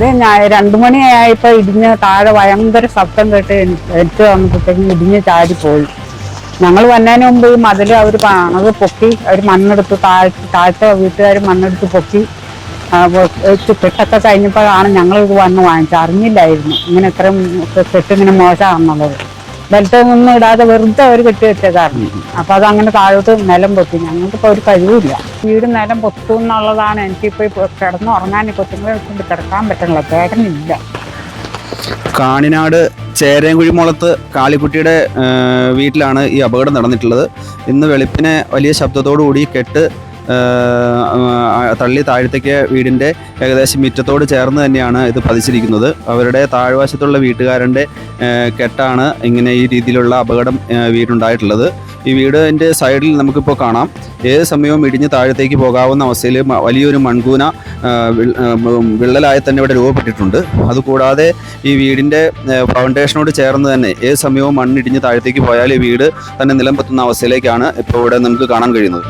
ഇത് ഞാൻ രണ്ടു മണിയായപ്പോ ഇടിഞ്ഞ് താഴെ ഭയങ്കര ശബ്ദം കേട്ട് എടുത്തു വന്നപ്പോഴത്തേക്കും ഇടിഞ്ഞ് ചാടിപ്പോയി ഞങ്ങൾ വന്നതിന് മുമ്പ് ഈ മതിൽ അവർ അത് പൊക്കി അവർ മണ്ണെടുത്ത് താഴ് താഴത്തെ വീട്ടുകാർ മണ്ണെടുത്ത് പൊക്കി കെട്ടൊക്കെ കഴിഞ്ഞപ്പോഴാണ് ഞങ്ങൾ ഇത് വന്ന് വാങ്ങിച്ചത്. അറിഞ്ഞില്ലായിരുന്നു. ഇങ്ങനെ ഇത്രയും കെട്ടിങ്ങനെ മോശമാണെന്നുള്ളത്. ബെൽറ്റ് ഒന്നും ഇടാതെ വെറുതെ അവർ കെട്ടി വെച്ചതാണ്. അപ്പൊ അതങ്ങനെ താഴോട്ട് നിലം പൊത്തി. ഞങ്ങൾക്കിപ്പോ ഒരു കഴിവില്ല വീട് നിലം പൊത്തു എന്നുള്ളതാണ് എനിക്കിപ്പോ ഇപ്പൊ കിടന്നുറങ്ങാൻ കൊച്ചുങ്ങളെ കൊണ്ട് കിടക്കാൻ പറ്റണില്ല ചേട്ടനില്ല കാണിനാട് ചേരേങ്കുഴിമുളത്ത് കാളിക്കുട്ടിയുടെ ആ, വീട്ടിലാണ് ഈ അപകടം നടന്നിട്ടുള്ളത്. ഇന്ന് വെളുപ്പിനെ വലിയ ശബ്ദത്തോടു കൂടി കെട്ട് തള്ളി താഴത്തേക്ക് വീടിന്റെ ഏകദേശം മുറ്റത്തോട് ചേർന്ന് തന്നെയാണ് ഇത് പതിച്ചിരിക്കുന്നത്. അവരുടെ താഴ്വശത്തുള്ള വീട്ടുകാരന്റെ കെട്ടാണ് ഇങ്ങനെ ഈ രീതിയിലുള്ള അപകടം വീടുണ്ടായിട്ടുള്ളത്. ഈ വീടിന്റെ സൈഡിൽ നമുക്കിപ്പോൾ കാണാം. ഏത് സമയവും ഇടിഞ്ഞ് താഴത്തേക്ക് പോകാവുന്ന അവസ്ഥയിൽ വലിയൊരു മൺകൂന വിള്ളലായി തന്നെ ഇവിടെ രൂപപ്പെട്ടിട്ടുണ്ട്. അതുകൂടാതെ ഈ വീടിന്റെ ഫൗണ്ടേഷനോട് ചേർന്ന് തന്നെ ഏത് സമയവും മണ്ണിടിഞ്ഞ് താഴത്തേക്ക് പോയാൽ ഈ വീട് തന്നെ നിലം പറ്റുന്ന അവസ്ഥയിലേക്കാണ് ഇപ്പോൾ ഇവിടെ നമുക്ക് കാണാൻ കഴിയുന്നത്.